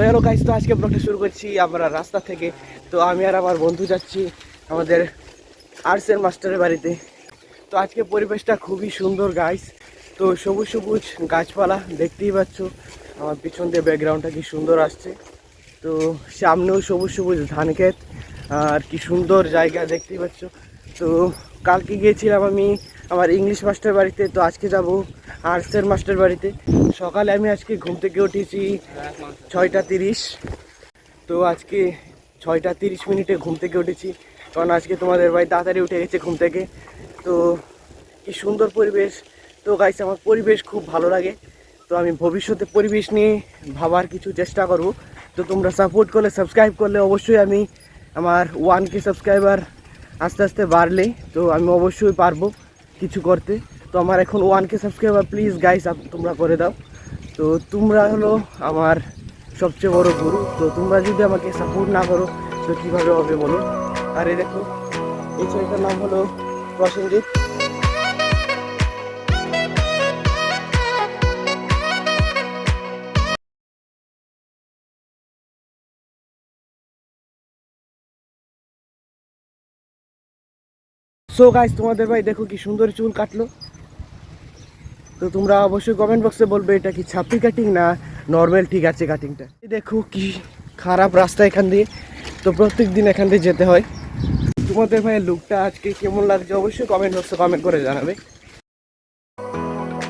Guys তো আজকে ব্লগটা শুরু করছি আমরা রাস্তা থেকে। তো আমি আর আমার বন্ধু যাচ্ছি আমাদের আর্টসের মাস্টারের বাড়িতে। তো আজকে পরিবেশটা খুবই সুন্দর গাইস তো সবুজ সবুজ গাছপালা দেখতেই পাচ্ছ। আমার পিছন দিয়ে ব্যাকগ্রাউন্ডটা কি সুন্দর আসছে। তো সামনেও সবুজ সবুজ ধান ক্ষেত আর কি সুন্দর জায়গা দেখতেই পাচ্ছ। তো কালকে গিয়েছিলাম আমি আমার ইংলিশ মাস্টার বাড়িতে, তো আজকে যাব আর্টসের মাস্টার বাড়িতে। সকালে আমি আজকে ঘুম থেকে উঠেছি ছয়টা তিরিশ। তো আজকে ছয়টা তিরিশ মিনিটে ঘুম থেকে উঠেছি, কারণ আজকে তোমাদের ভাই তাড়াতাড়ি উঠে গেছে ঘুম থেকে। তো কি সুন্দর পরিবেশ। তো গাইস আমার পরিবেশ খুব ভালো লাগে। তো আমি ভবিষ্যতে পরিবেশ নিয়ে ভাবার কিছু চেষ্টা করব। তো তোমরা সাপোর্ট করলে সাবস্ক্রাইব করলে অবশ্যই আমি আমার ওয়ান কে সাবস্ক্রাইবার আস্তে আস্তে বাড়লে, তো আমি অবশ্যই পারব কিছু করতে। তো আমার এখন one K subscriber please guys তোমরা করে দাও। তো তোমরা হলো আমার সবচেয়ে বড় গুরু। তো তোমরা যদি আমাকে সাপোর্ট না করো, তো কীভাবে হবে বলো? আর এই দেখো, এই ছেলেটার নাম হলো প্রসেনজিৎ। সো গাইস তোমাদের ভাই, দেখো কি সুন্দর চুল কাটলো। তো তোমরা অবশ্যই কমেন্ট বক্সে বলবে, এটা কি ছাপি কাটিং না নর্মাল ঠিক আছে কাটিংটা দেখো কি খারাপ রাস্তা এখান দিয়ে। তো প্রত্যেক দিন এখান দিয়ে যেতে হয়। তোমাদের ভাইয়ের লুকটা আজকে কেমন লাগছে অবশ্যই কমেন্ট বক্সে কমেন্ট করে জানাবে।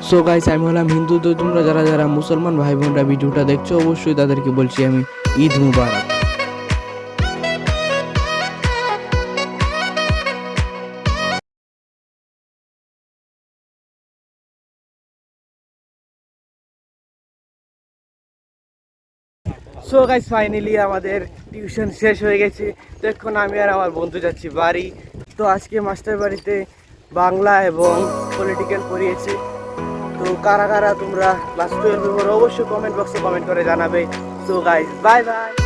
সো গাইস আমি হলাম হিন্দু, তো তোমরা যারা যারা মুসলমান ভাই বোনরা ভিডিওটা দেখছ, অবশ্যই তাদেরকে বলছি আমি Eid Mubarak. So guys finally আমাদের টিউশন শেষ হয়ে গেছে। তো এখন আমি আর আমার বন্ধু যাচ্ছি বাড়ি। তো আজকে মাস্টার বাড়িতে বাংলা এবং পলিটিক্যাল পড়িয়েছে। তো কারা কারা তোমরা ক্লাস টুয়েলভে পড়ো, অবশ্যই কমেন্ট বক্সে কমেন্ট করে জানাবে। So guys bye bye